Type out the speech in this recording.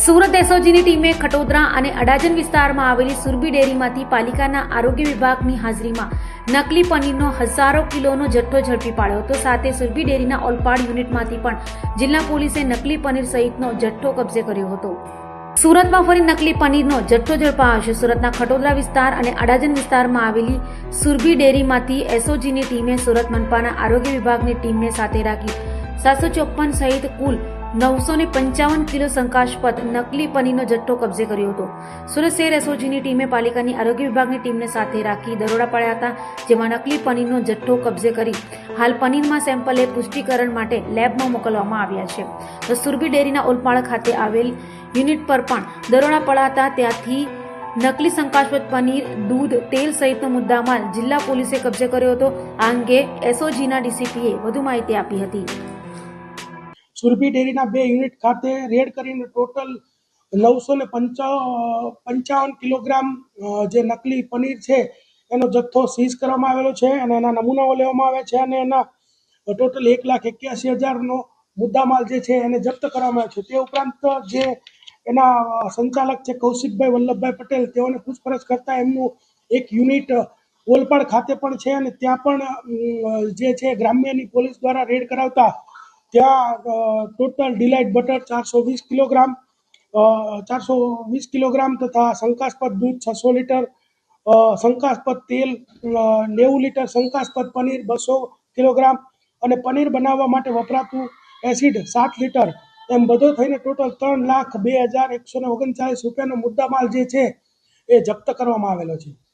સુરત એસઓજીની ટીમે ખટોદરા અને અડાજણ વિસ્તારમાં આવેલી સુરભી ડેરીમાંથી પાલિકાના આરોગ્ય વિભાગની હાજરીમાં નકલી પનીરનો હજારો કિલોનો જથ્થો ઝડપી પાડ્યો હતો. સાથે સુરભી ડેરીના ઓલપાડ યુનિટમાંથી પણ જિલ્લા પોલીસે નકલી પનીર સહિતનો જથ્થો કબજે કર્યો હતો. સુરતમાં ફરી નકલી પનીરનો જથ્થો ઝડપાયો છે સુરતના ખટોદરા વિસ્તાર અને અડાજણ વિસ્તારમાં આવેલી સુરભી ડેરીમાંથી એસઓજીની ટીમે સુરત મનપાના આરોગ્ય વિભાગની ટીમને સાથે રાખી. સાતસો ચોપન સહિત કુલ નવસો ને પંચાવન કિલો શંકાસ્પદ નકલી પનીરનો જથ્થો કબજે કર્યો હતો. સુરત શહેર એસઓજીની ટીમે પાલિકાની આરોગ્ય વિભાગની ટીમને સાથે રાખી દરોડા પાડ્યા હતા, જેમાં નકલી પનીરનો જથ્થો કબજે કરી હાલ પનીરમાં સેમ્પલે પુષ્ટિકરણ માટે લેબમાં મોકલવામાં આવ્યા છે. તો સુરભી ડેરીના ઓલપાડ ખાતે આવેલ યુનિટ પર પણ દરોડા પડાતા ત્યાંથી નકલી શંકાસ્પદ પનીર, દૂધ, તેલ સહિતનો મુદ્દામાલ જિલ્લા પોલીસે કબજે કર્યો હતો. આ અંગે એસઓજીના ડીસીપીએ વધુ માહિતી આપી હતી. સુરભી ડેરીના બે યુનિટ ખાતે રેડ કરીને ટોટલ નવસો ને પંચાવન કિલોગ્રામ જે નકલી પનીર છે, એનો જથ્થો સીઝ કરવામાં આવેલો છે અને એના નમૂનાઓ લેવામાં આવ્યા છે અને એના ટોટલ એક લાખ એક્યાસી હજારનો મુદ્દામાલ જે છે એને જપ્ત કરવામાં આવ્યો છે. તે ઉપરાંત જે એના સંચાલક છે કૌશિકભાઈ વલ્લભભાઈ પટેલ. તેઓને પૂછપરછ કરતા એમનું એક યુનિટ ઓલપાડ ખાતે પણ છે અને ત્યાં પણ જે છે ગ્રામ્યની પોલીસ દ્વારા રેડ કરાવતા. ત્યાં ટોટલ ડિલાઇટ બટર ચારસો વીસ કિલોગ્રામ ચારસો વીસ કિલોગ્રામ તથા શંકાસ્પદ દૂધ છસો લીટર શંકાસ્પદ તેલ નેવું લીટર શંકાસ્પદ પનીર બસો કિલોગ્રામ અને પનીર બનાવવા માટે વપરાતું એસિડ સાત લીટર. એમ બધો થઈને ટોટલ ત્રણ લાખ બે હજાર એકસો ને ઓગણચાલીસ રૂપિયાનો મુદ્દામાલ જે છે એ જપ્ત કરવામાં આવેલો છે.